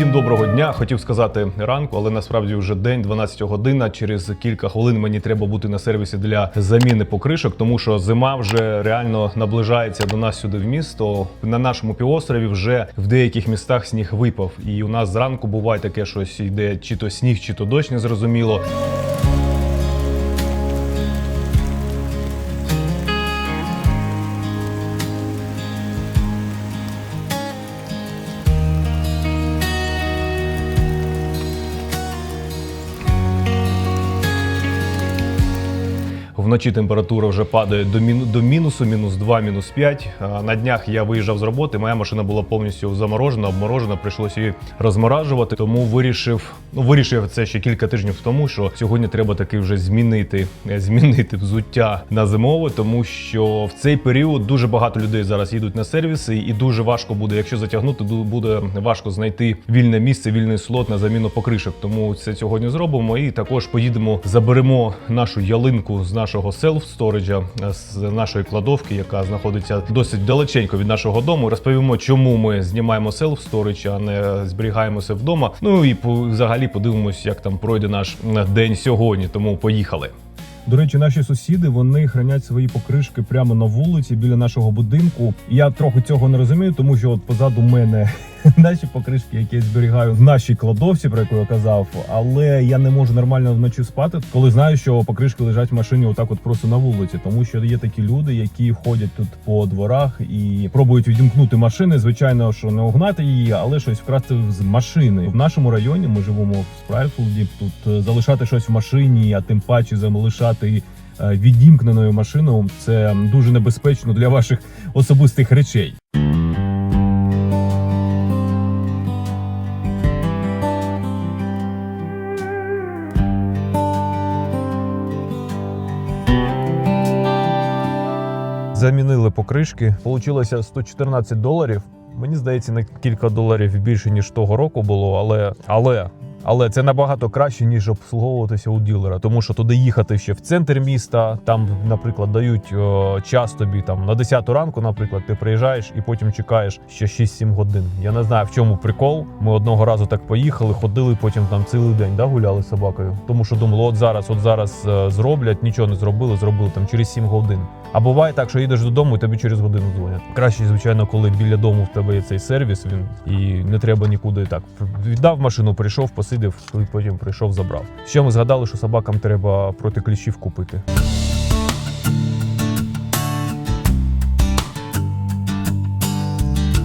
Всім доброго дня. Хотів сказати ранку, але насправді вже день, 12 година. Через кілька хвилин мені треба бути на сервісі для заміни покришок, тому що зима вже реально наближається до нас сюди в місто. На нашому півострові вже в деяких містах сніг випав. І у нас зранку буває таке щось йде, чи то сніг, чи то дощ, незрозуміло. Вночі температура вже падає до міну до мінусу, мінус 2, мінус 5. На днях я виїжджав з роботи. Моя машина була повністю заморожена, обморожена. Прийшлося її розморажувати. Тому вирішив, ну вирішив це ще кілька тижнів тому, що сьогодні треба таки вже змінити, е, змінити взуття на зимове, тому що в цей період дуже багато людей зараз їдуть на сервіси, і дуже важко буде, якщо затягнути, буде важко знайти вільне місце, вільний слот на заміну покришок. Тому це сьогодні зробимо. І також поїдемо, заберемо нашу ялинку з нашого селф-сториджа, е, з нашої кладовки, яка знаходиться досить далеченько від нашого дому. Розповімо, чому ми знімаємо селф-сторидж, а не зберігаємося вдома. Ну і взагалі подивимось, як там пройде наш е, день сьогодні. Тому поїхали. До речі, наші сусіди вони хранять свої покришки прямо на вулиці біля нашого будинку. Я трохи цього не розумію, тому що от позаду мене наші покришки, які я зберігаю в нашій кладовці, про яку я казав. Але я не можу нормально вночі спати, коли знаю, що покришки лежать в машині отак, от просто на вулиці. Тому що є такі люди, які ходять тут по дворах і пробують відімкнути машини. Звичайно, що не угнати її, але щось вкрасти з машини. В нашому районі ми живемо в Спрайтфулді. Тут е, залишати щось в машині, а тим паче залишати е, відімкненою машину це дуже небезпечно для ваших особистих речей. Покришки. Получилося 114 доларів. Мені здається, на кілька доларів більше ніж того року було, але але. Але це набагато краще ніж обслуговуватися у ділера, тому що туди їхати ще в центр міста. Там, наприклад, дають о, час тобі там на 10 ранку, наприклад, ти приїжджаєш і потім чекаєш ще 6-7 годин. Я не знаю в чому прикол. Ми одного разу так поїхали, ходили, потім там цілий день да, гуляли з собакою. Тому що думали, от зараз, от зараз е, зроблять, нічого не зробили, зробили там через 7 годин. А буває так, що їдеш додому і тобі через годину дзвонять. Краще, звичайно, коли біля дому в тебе є цей сервіс, він і не треба нікуди так. Віддав машину, прийшов, посидів, і потім прийшов, забрав. Ще ми згадали, що собакам треба проти кліщів купити.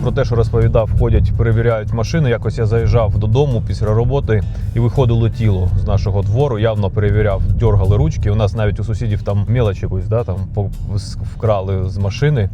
Про те, що розповідав, ходять, перевіряють машини. Якось я заїжджав додому після роботи і виходило тіло з нашого двору. Явно перевіряв, дергали ручки. У нас навіть у сусідів там мелоч якусь, да, там вкрали з машини.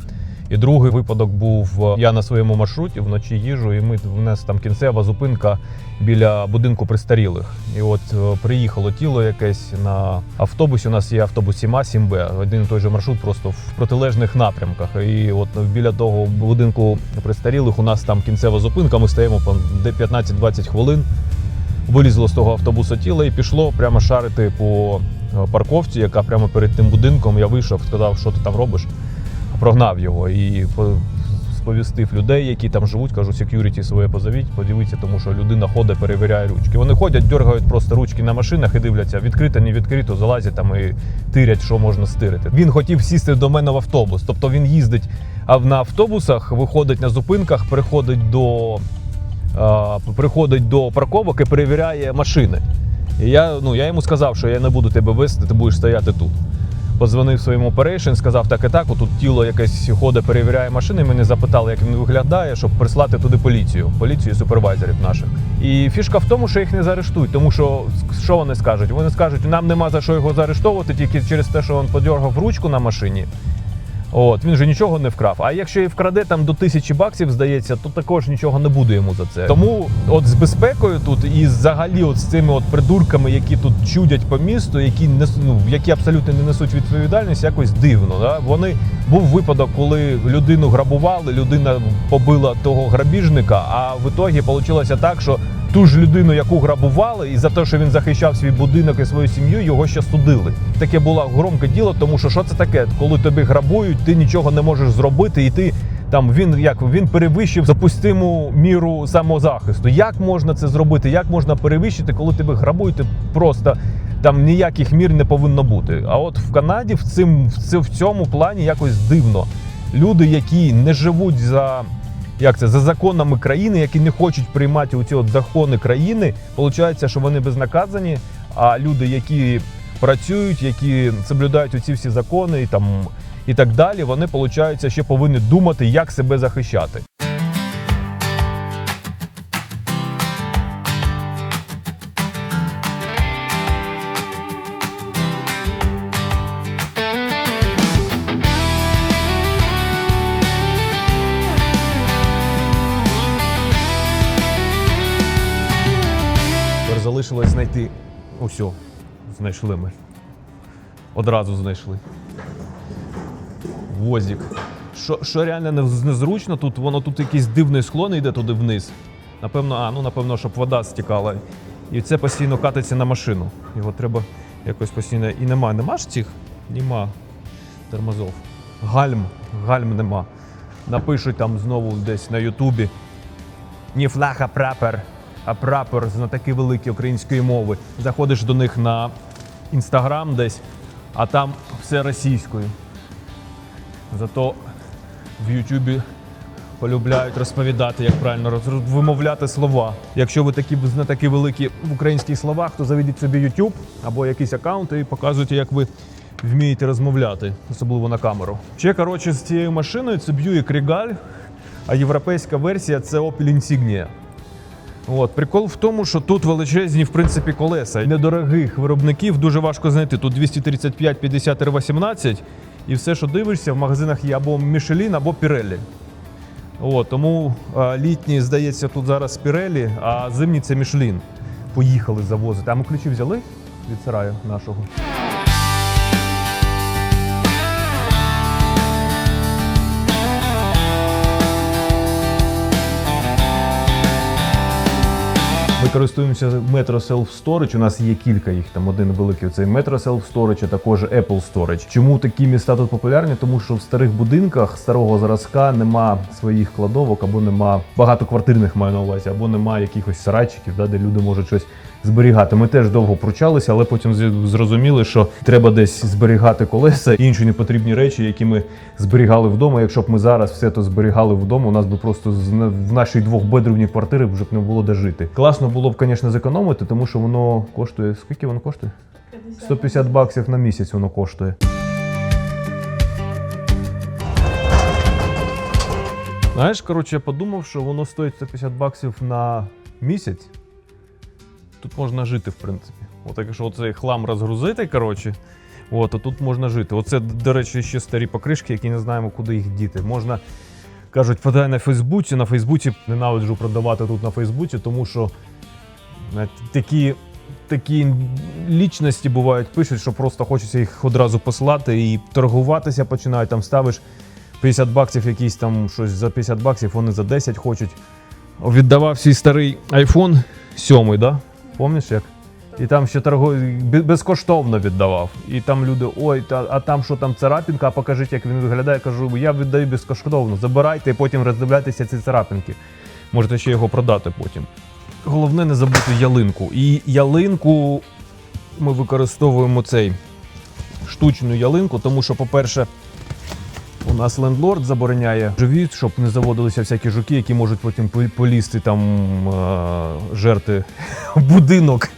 І другий випадок був е, я на своєму маршруті вночі їжу, і ми в нас там кінцева зупинка біля будинку престарілих. І от е, приїхало тіло якесь на автобусі. У нас є автобус 7А, 7Б, один і той же маршрут, просто в протилежних напрямках. І от біля того будинку престарілих у нас там кінцева зупинка. Ми стоїмо по де 15-20 хвилин. Вилізло з того автобуса тіло і пішло прямо шарити по е, парковці, яка прямо перед тим будинком. Я вийшов, сказав, що ти там робиш. Прогнав його і по- сповістив людей, які там живуть. Кажу, секюріті своє позовіть, подивіться, тому що людина ходить, перевіряє ручки. Вони ходять, дергають просто ручки на машинах і дивляться, відкрито, не відкрито, залазять там і тирять, що можна стирити. Він хотів сісти до мене в автобус. Тобто він їздить на автобусах, виходить на зупинках, приходить до, приходить до парковок і перевіряє машини. І я, ну, я йому сказав, що я не буду тебе вести, ти будеш стояти тут. Подзвонив своєму оперейшн, сказав так і так, отут тіло якесь ходить, перевіряє машини. Мене запитали, як він виглядає, щоб прислати туди поліцію, поліцію супервайзерів наших. І фішка в тому, що їх не заарештують, тому що що вони скажуть? Вони скажуть, нам нема за що його заарештовувати, тільки через те, що він подергав ручку на машині. От він же нічого не вкрав. А якщо і вкраде там до тисячі баксів, здається, то також нічого не буде йому за це. Тому от з безпекою тут і взагалі от з цими от придурками, які тут чудять по місту, які не ну, які абсолютно не несуть відповідальність, якось дивно. Да? Вони був випадок, коли людину грабували, людина побила того грабіжника. А в ітогі вийшло так, що ту ж людину, яку грабували, і за те, що він захищав свій будинок і свою сім'ю, його ще судили. Таке було громке діло, тому що що це таке? Коли тобі грабують, ти нічого не можеш зробити, і ти там він як він перевищив запустиму міру самозахисту. Як можна це зробити? Як можна перевищити, коли тебе грабують? Ти просто там ніяких мір не повинно бути. А от в Канаді в цим в цьому плані якось дивно. Люди, які не живуть за як це за законами країни, які не хочуть приймати у от закони країни, Получається, що вони безнаказані. А люди, які працюють, які соблюдають оці всі закони і там і так далі, вони получається ще повинні думати, як себе захищати. Усьо, знайшли ми. Одразу знайшли. Возик. Що, що реально незручно, тут воно тут якийсь дивний склон йде туди вниз. Напевно, а, ну напевно, щоб вода стікала. І це постійно катиться на машину. Його треба якось постійно. І нема. Нема ж цих? Нема тормозов. Гальм. Гальм нема. Напишуть там знову десь на Ютубі. Ні флаг, а прапор. Прапор знатоки великі української мови. Заходиш до них на інстаграм десь, а там все російською. Зато в Ютубі полюбляють розповідати, як правильно вимовляти слова. Якщо ви такі знатоки великі в українських словах, то заведіть собі YouTube або якийсь аккаунт і показуйте, як ви вмієте розмовляти, особливо на камеру. Ще коротше з цією машиною це Buick Regal, а європейська версія це Opel Insignia. От прикол в тому, що тут величезні в принципі колеса. Недорогих виробників дуже важко знайти. Тут 235 50 18 і все, що дивишся, в магазинах є або Michelin, або Pirelli. От, тому а, літні, здається, тут зараз Pirelli, а зимні це Michelin. Поїхали завозити. А ми ключі взяли від сараю нашого. Користуємося Metro Self Storage. У нас є кілька їх. Там один великий цей Metro Self Storage, а також Apple Storage. Чому такі міста тут популярні? Тому що в старих будинках старого зразка нема своїх кладовок, або нема багатоквартирних маю на увазі, або нема якихось сарайчиків, да, де люди можуть щось зберігати. Ми теж довго пручалися, але потім зрозуміли, що треба десь зберігати колеса і інші непотрібні речі, які ми зберігали вдома. Якщо б ми зараз все це зберігали вдома, у нас би просто в нашій двохбедрівній квартирі вже б не було де жити. Класно було б, звісно, зекономити, тому що воно коштує. Скільки воно коштує? 150 баксів на місяць воно коштує. Знаєш, коротше, я подумав, що воно стоїть 150 баксів на місяць. Тут можна жити, в принципі. От якщо оцей хлам розгрузити, коротше, от, то тут можна жити. Оце, до речі, ще старі покришки, які не знаємо, куди їх діти. Можна, кажуть, подай на Фейсбуці. На Фейсбуці ненавиджу продавати тут на Фейсбуці, тому що такі. Такі лічності бувають, пишуть, що просто хочеться їх одразу послати і торгуватися починають. Там ставиш 50 баксів, якийсь там щось за 50 баксів, вони за 10 хочуть. Віддавав свій старий iPhone 7, да? Помніш як? І там ще торгу... безкоштовно віддавав. І там люди, ой, та, а там що там царапінка, а покажіть, як він виглядає. Кажу, я віддаю безкоштовно. Забирайте і потім роздивляйтеся ці царапінки. Можете ще його продати потім. Головне не забути ялинку. І ялинку ми використовуємо цей штучну ялинку, тому що, по-перше, у нас лендлорд забороняє живіт, щоб не заводилися всякі жуки, які можуть потім полізти там е- жерти будинок.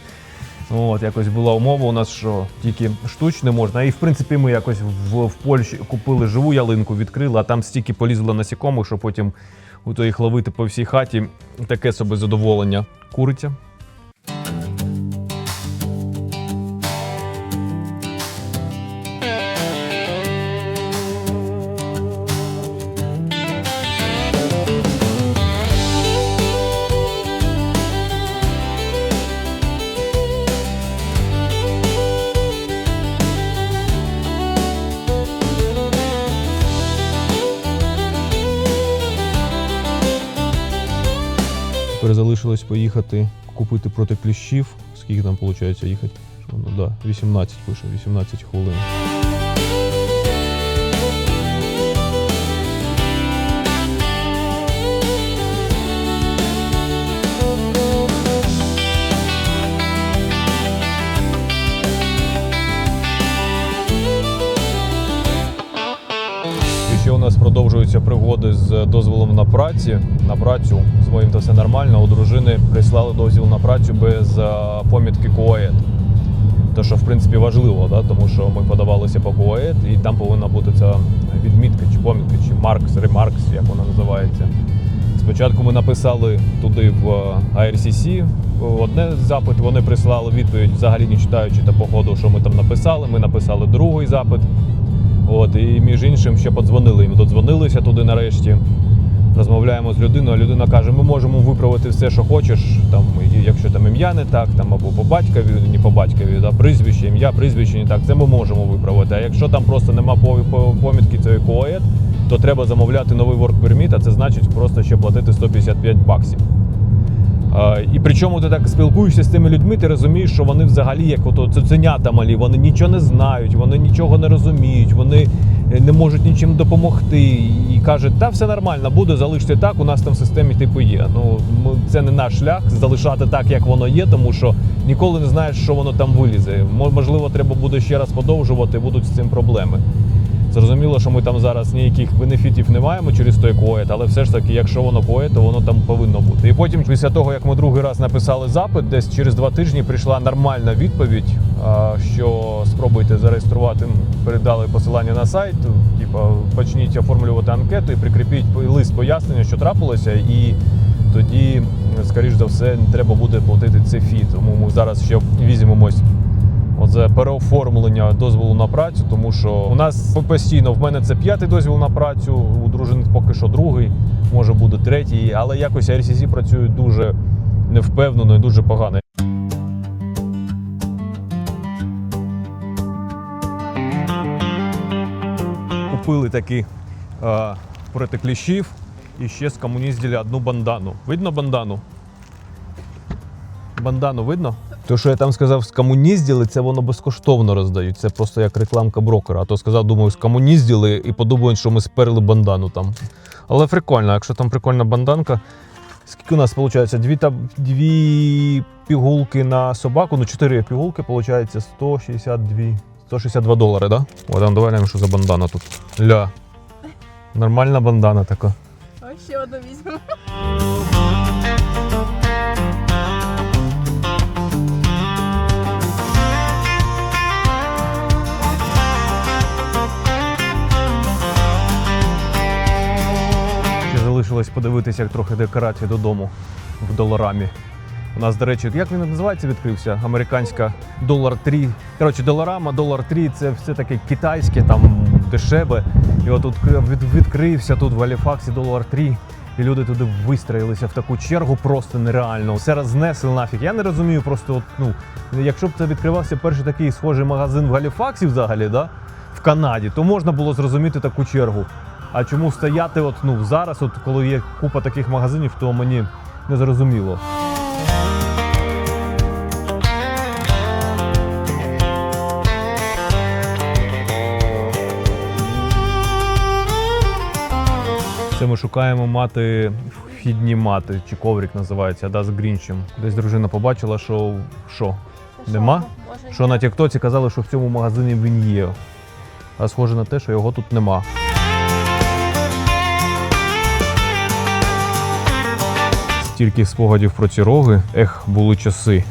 От, якось була умова у нас, що тільки штучне можна. І в принципі ми якось в, в Польщі купили живу ялинку, відкрили, а там стільки полізло насікомих, що потім у то їх ловити по всій хаті. Таке собі задоволення. Куриця. Поїхати купити проти кліщів. Скільки там виходить їхати? Ну да, 18 пише, 18 хвилин. Продовжуються пригоди з дозволом на праці. На працю з моїм то все нормально. У дружини прислали дозвіл на працю без е, помітки КОЕД. Те, що в принципі важливо, да? тому що ми подавалися по КОЕД, і там повинна бути ця відмітка чи помітка, чи маркс, ремаркс, як вона називається. Спочатку ми написали туди в IRCC одне запит, вони прислали відповідь, взагалі не читаючи та по ходу, що ми там написали. Ми написали другий запит. От, і між іншим ще подзвонили. Ми додзвонилися туди нарешті. Розмовляємо з людиною. а Людина каже: ми можемо виправити все, що хочеш. Там, якщо там ім'я не так, там або по батькові, не по батькові, да, прізвище, ім'я, прізвище не так, це ми можемо виправити. А якщо там просто нема по- по- помітки цієї КОЕД, то треба замовляти новий work permit, а це значить просто ще платити 155 баксів. І причому ти так спілкуєшся з тими людьми, ти розумієш, що вони взагалі як ото цуценята малі, вони нічого не знають, вони нічого не розуміють, вони е, не можуть нічим допомогти. І кажуть, та все нормально, буде, залиште так, у нас там в системі типу є. Ну це не наш шлях залишати так, як воно є, тому що ніколи не знаєш, що воно там вилізе. Мо- Можливо, треба буде ще раз подовжувати, будуть з цим проблеми. Зрозуміло, що ми там зараз ніяких бенефітів не маємо через той коет, але все ж таки, якщо воно коет, то воно там повинно бути. І потім, після того, як ми другий раз написали запит, десь через два тижні прийшла нормальна відповідь, що спробуйте зареєструвати, передали посилання на сайт, типу, почніть оформлювати анкету і прикріпіть лист пояснення, що трапилося, і тоді, скоріш за все, треба буде платити цей фі. Тому ми зараз ще візьмемось За переоформлення дозволу на працю, тому що у нас постійно в мене це п'ятий дозвіл на працю, у дружини поки що другий, може буде третій, але якось RCC працює дуже невпевнено і дуже погано. Купили такі е, проти кліщів і ще з комунізділя одну бандану. Видно бандану? Бандану видно? То, що я там сказав, з комунізділи, це воно безкоштовно роздають. Це просто як рекламка брокера. А то сказав, думаю, з комунізділи і подумають, що ми сперли бандану там. Але прикольно, якщо там прикольна банданка. Скільки у нас виходить? Дві, таб... Дві пігулки на собаку, ну чотири пігулки, виходить 162, 162 долари, да? О, там давай глянемо, що за бандана тут. Ля. Нормальна бандана така. Ось ще одну візьмемо. Залишилось подивитися, як трохи декорацій додому в доларамі. У нас, до речі, як він називається, відкрився? Американська долар 3. Коротше, доларама, долар 3 це все таке китайське, там дешеве. І от тут від- відкрився тут в Галіфаксі долар 3. І люди туди вистроїлися в таку чергу просто нереально. Все рознесли нафіг. Я не розумію просто, от, ну, якщо б це відкривався перший такий схожий магазин в Галіфаксі взагалі, да, в Канаді, то можна було зрозуміти таку чергу. А чому стояти от, ну, зараз, от, коли є купа таких магазинів, то мені не зрозуміло. Це ми шукаємо мати вхідні мати, чи коврик називається, да, з грінчем. Десь дружина побачила, що що? Нема? Що на Тіктоці казали, що в цьому магазині він є. А схоже на те, що його тут нема. Стільки спогадів про ці роги. Ех, були часи.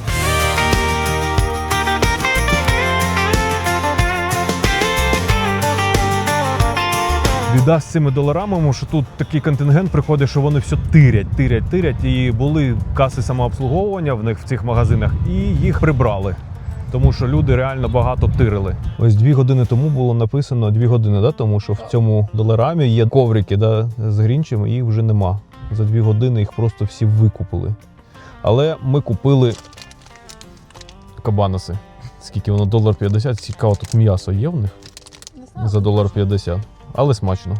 Біда з цими тому що тут такий контингент приходить, що вони все тирять, тирять, тирять. І були каси самообслуговування в них в цих магазинах, і їх прибрали. Тому що люди реально багато тирили. Ось дві години тому було написано дві години, да? тому що в цьому доларамі є коврики да, з грінчем, і їх вже нема. За дві години їх просто всі викупили. Але ми купили кабанаси. Скільки воно долар 50, цікаво, тут м'ясо є в них за долар 50, але смачно.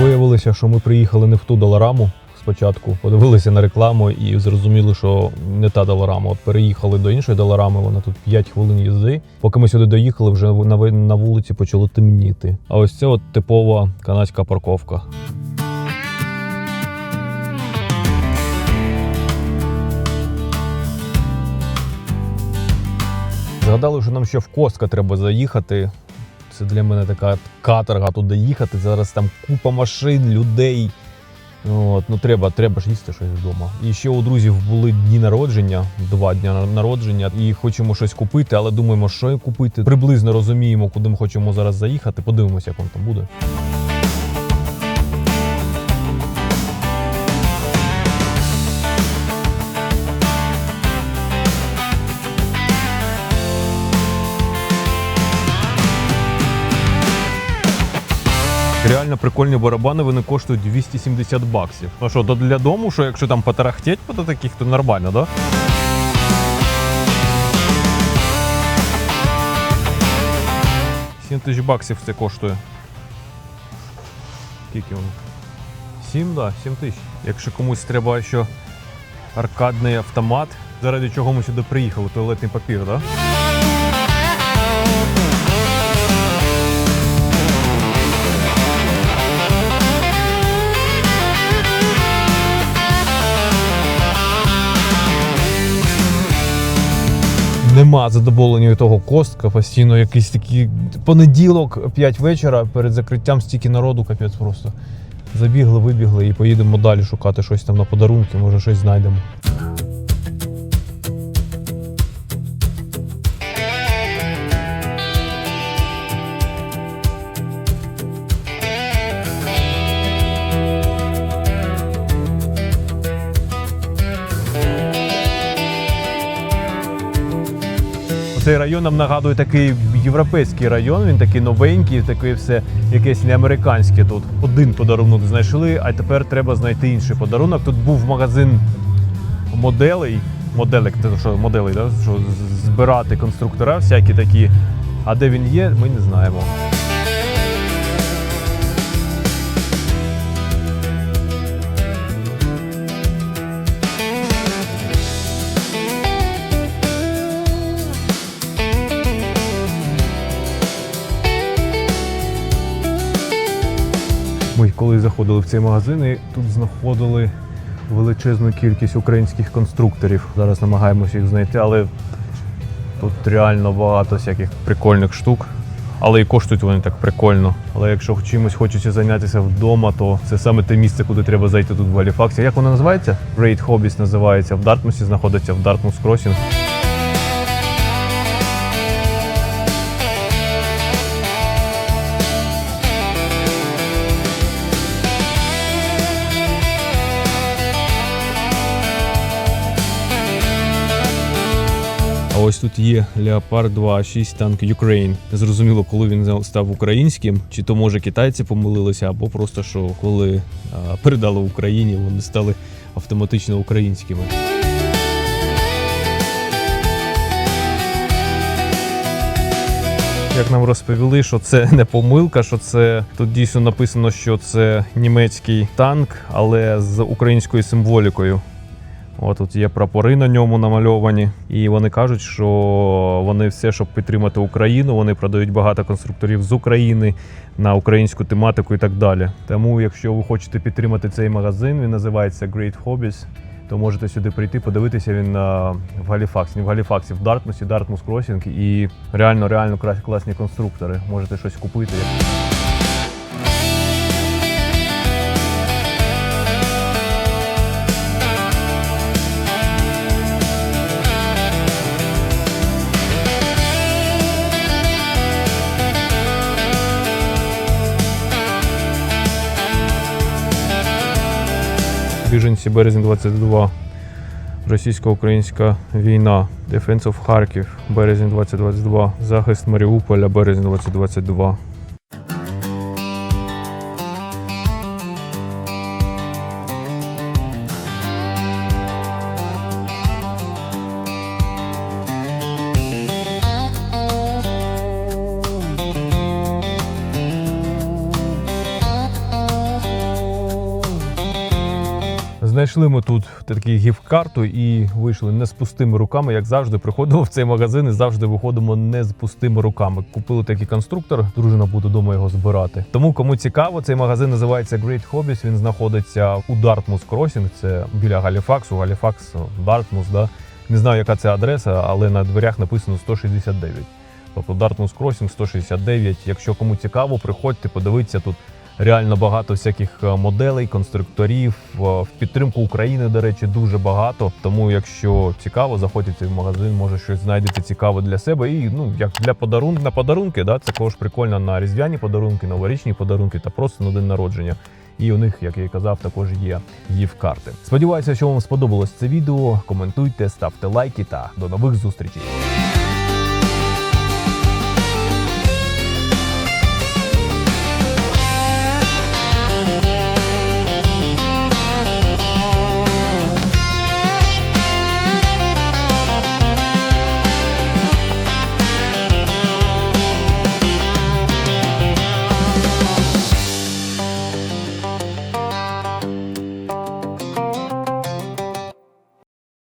Виявилося, що ми приїхали не в ту долараму, спочатку, подивилися на рекламу і зрозуміли, що не та доларама. От переїхали до іншої доларами, вона тут 5 хвилин їзди. Поки ми сюди доїхали, вже на вулиці почало темніти. А ось це от типова канадська парковка. Згадали, що нам ще в Костка треба заїхати. Це для мене така каторга туди їхати. Зараз там купа машин, людей. От, ну треба, треба ж їсти щось вдома. І ще у друзів були дні народження, два дні народження, і хочемо щось купити, але думаємо, що купити. Приблизно розуміємо, куди ми хочемо зараз заїхати. Подивимося, як воно там буде. Реально прикольні барабани, вони коштують 270 баксів. Ну що, то для дому, що якщо там потарахтеть по таких, то нормально, да? Сім тисяч баксів це коштує. Скільки воно? 7, да, 7 тисяч. Якщо комусь треба ще аркадний автомат, заради чого ми сюди приїхали, туалетний папір, да? Нема задоволення того костка. Постійно якийсь такий понеділок, 5 вечора перед закриттям стільки народу, капець просто. Забігли, вибігли і поїдемо далі шукати щось там на подарунки, може щось знайдемо. Цей район нам нагадує такий європейський район, він такий новенький, такий все якесь не американське тут. Один подарунок знайшли, а тепер треба знайти інший подарунок. Тут був магазин моделей, моделек, що моделей, да? що збирати конструктора, всякі такі. А де він є, ми не знаємо. Коли заходили в цей магазин, тут знаходили величезну кількість українських конструкторів. Зараз намагаємося їх знайти, але тут реально багато всяких прикольних штук. Але і коштують вони так прикольно. Але якщо чимось хочеться зайнятися вдома, то це саме те місце, куди треба зайти тут в Галіфаксі. Як воно називається? Great Hobbies називається в Дартмусі, знаходиться в Дартмус Crossing. Ось тут є Leopard 2.6 танк Ukraine. Зрозуміло, коли він став українським, чи то може китайці помилилися, або просто що коли передали Україні, вони стали автоматично українськими. Як нам розповіли, що це не помилка, що це тут дійсно написано, що це німецький танк, але з українською символікою. От тут є прапори на ньому намальовані, і вони кажуть, що вони все, щоб підтримати Україну, вони продають багато конструкторів з України на українську тематику і так далі. Тому, якщо ви хочете підтримати цей магазин, він називається Great Hobbies, то можете сюди прийти, подивитися. Він а, в Галіфаксі, не в Галіфаксі, в Дартмусі, Дартмус Кросінг, і реально, реально класні конструктори. Можете щось купити. Біженці березень 22. Російсько-українська війна. Defense of Харків, березень 2022. Захист Маріуполя, березень 2022. Знайшли ми тут такі гіфт-карту і вийшли не з пустими руками, як завжди. Приходимо в цей магазин і завжди виходимо не з пустими руками. Купили такий конструктор, дружина буде вдома його збирати. Тому кому цікаво, цей магазин називається Great Hobbies. Він знаходиться у Dartmouth Crossing, це біля Галіфаксу. Галіфакс, Дартмус, да. Не знаю, яка це адреса, але на дверях написано 169. Тобто Dartmouth Crossing 169. Якщо кому цікаво, приходьте, подивіться тут. Реально багато всяких е, моделей, конструкторів Е, в підтримку України. До речі, дуже багато. Тому, якщо цікаво, заходьте в магазин, може щось знайдете цікаве для себе. І ну як для подарунок на подарунки, да, це також прикольно на різдвяні подарунки, новорічні подарунки та просто на день народження. І у них, як я і казав, також є гіфт-карти. Сподіваюся, що вам сподобалось це відео. Коментуйте, ставте лайки та до нових зустрічей.